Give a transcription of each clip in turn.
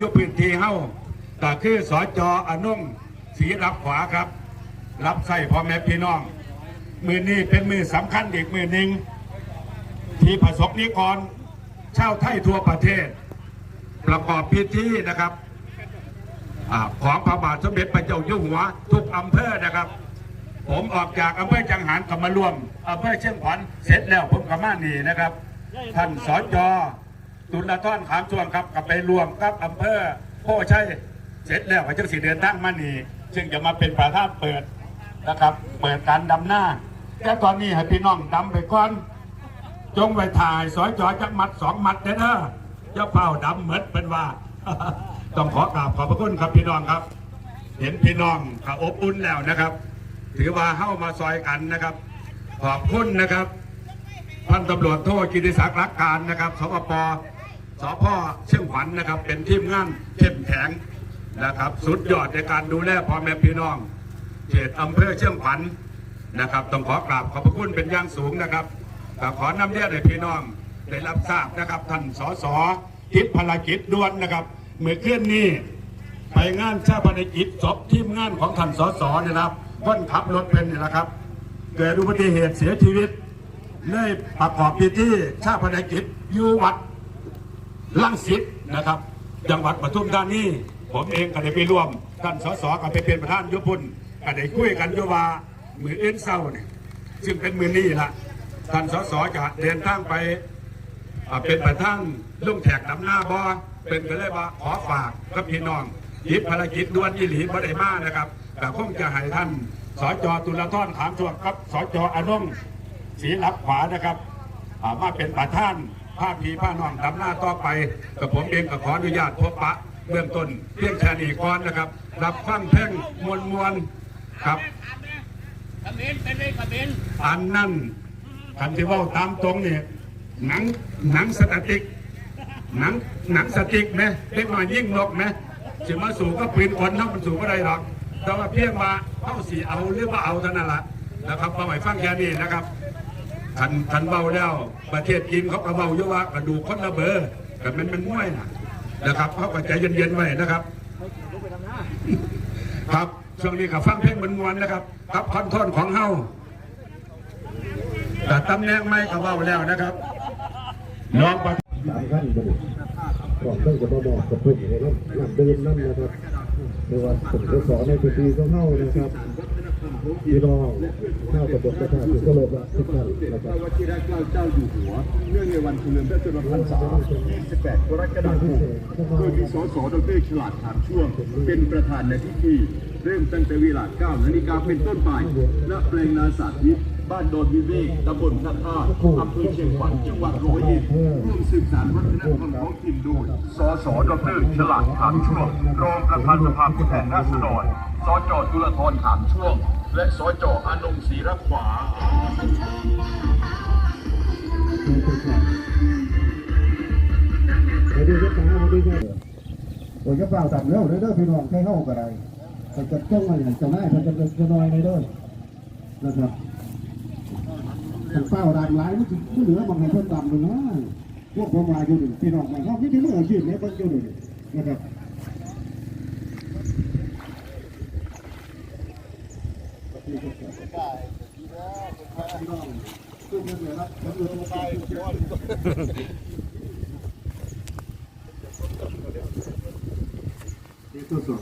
ยุพื้นที่เฮ้าก็คือสจอนุ่งศรีรับขวาครับ รับใส่พ่อแม่พี่น้อง มือนี้เป็นมือสำคัญอีกมือหนึ่งที่ประสบนิกรชาวไทยทั่วประเทศ ประกอบพิธีนะครับอของพระบาทสมเด็จพระเจ้าอยู่หัว ทุกอำเภอนะครับ ผมออกจากอำเภอจังหารกลับมารวมอำเภอเชียงขวัญเสร็จแล้วผมกับมานีนะครับ ท่านสจ ตุลท่อนขามช่วงครับกับไปรวมกับอำเภอโพชัยเสร็จแล้วก็จังสีเดินทางมานี่ซึ่งจะมาเป็นประธานเปิดนะครับ เปิดการดำหน้าแต่ตอนนี้ให้พี่น้องดำไปก่อน จงไว้ถ่ายสอยจอจักมัดสองมัดเด้อเจ้าเป่าดำเหมือนเป็นว่า ต้องขอกราบขอบพระคุณครับพี่น้องครับ เห็นพี่น้องก็อบอุ่นแล้วนะครับ ถือว่าเข้ามาซอยกันนะครับ ขอบคุณนะครับพันตำรวจโทกิติศักดิ์รักการนะครับสปป สพเชียงขวัญนะครับ เป็นทีมงานเข้มแข็งนะครับ สุดยอดในการดูแลพ่อแม่พี่น้องเขตอำเภอเชียงขวัญนะครับต้องขอกราบขอบพระคุณเป็นอย่างสูงนะครับก็ขอนำเรียนให้พี่น้องได้รับทราบนะครับท่านสสทิศภารกิจด่วนนะครับเมื่อเคลื่อนนี้ไปงานชาปนกิจศพทีมงานของท่านสสเนี่ยนะครับคนขับรถเป็นนี่แหละครับ เกิดอุบัติเหตุเสียชีวิตเลยประกอบพิธีชาปนกิจอยู่วัด ลังสิตนะครับ จังหวัดปทุมธานีผมเองก็ได้ไปร่วมท่านสสก็ไปเป็นประธานยุพุนก็ได้คุยกันยู่ว่ามือเอ็นเศร้าเนี่ยซึ่งเป็นมือนี้ละท่านสสจะเดินทางไปเป็นประธานลุงแขกนำหน้าบอเป็นก็เลยว่าขอฝากกับพี่น้องยิบภารกิจด่วนยี่หลีบ่ได้มานะครับแต่คงจะให้ท่านสจตุลท่อนถามช่วงครับสจอนุ่งศรีรับขวานะครับมาเป็นประธาน ผ้าพีผ้าน้องดำหน้าต่อไปกับผมเองก็ขออนุญาตพบปะเบื้องต้นเพียงแค่นี้ก่อนนะครับ รับฟังเพลงมวลมวลๆครับขมิ้นเป็นเลยขมิ้นอันนั้นคันที่เว่าตามตรงเนี่ยหนังหนังสแตติกหนังหนังสติ๊กไหมเล็กน้อยยิ่งนกไหมสิมาสู่ก็ปืนคนเท่ามันสู่ก็ได้หรอกแต่ว่าเพียงมาเข้าสีเอาหรือว่าเอาเท่านั้นละนะครับเป้าหมายฟังแค่นี้นะครับ ทันทันเบาแล้วประเทศจีนเขาก็เบาอยู่ว่ากระดูกคนละเบอร์แต่มันมันง่วยนะนะครับเขาก็ใจเย็นๆไว้นะครับ ครับช่วงนี้ก็ฟังเพลงมวนๆนะครับครับคอนโทนของเฮาแต่ตำแหน่งไม่ก็เบาแล้วนะครับน้องประสามขั้นบริก่อนเพิ่งจะมาบอกกับเพื่อนในน้ำน้ำเดินน้ำนะครับในวันผมจะสอนในปีก็เข้านะครับ พี่น้องเข้ากับบทประธานถึงก็เลยว่าทุกท่านนะครับวชิรเกล้าเจ้าอยู่หัวเนื่องในวันเฉลิมพระชนมพรรษา 28 กรกฎาคมโดยมีสสดรฉลาดถามช่วง เป็นประธานในพิธีเริ่มตั้งแต่เวลา9นาฬิกาเป็นต้นไปณแปลงนาสาธิตบ้านโดนวิเวกตำบลท่าท่าอำเภอเชียงขวัญจังหวัดร้อยเอ็ดร่วมสืบสานวัฒนธรรมท้องถิ่นโดย สสดรฉลาดถามช่วง รองประธานสภาผู้แทนราษฎร สจจุลธรถามช่วง และสจอานงศรีรักขวาไปดูยักษ์มาดูยักษ์โอ้ยยักษ์เปล่าตัดเร็วเด้อพี่น้องใครเข้าก็ได้แต่จะจ้องมาอย่างจะได้มันจะจะน้อยในเด้อนะครับเป้าดำร้ายมันจะเหลือบางให้เพิ่นดำเลยนะพวกผมมาอยู่หนึ่งพี่น้องมาเขาไม่ได้เมื่อยืนเนี่ยเพิ่นอยู่หนึ่งนะครับ ทด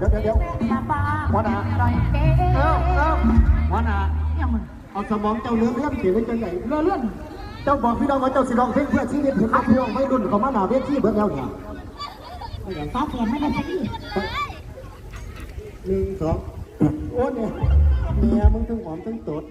ดี๋ยวเดี๋ยวเดี๋ยวมาบ้าวันอะเก๋เอ้าเอ้าวันอะยังมันเอาสมองเจ้าเลื่อนเลื่อนเสียไว้จังไหนเลื่อนเลื่อนเจ้าบอกพี่น้องว่าเจ้าสิลองเพลงเพื่อชีวิตเห็นว่าพี่น้องไม่ดุนเขามาหนาเวทีเบิดแล้วเนี่ยฟ้าเปลี่ยนไม่ได้สักทีหนึ่งสองโอ้เนี่ยเมียมึงทั้งหอมทั้งตด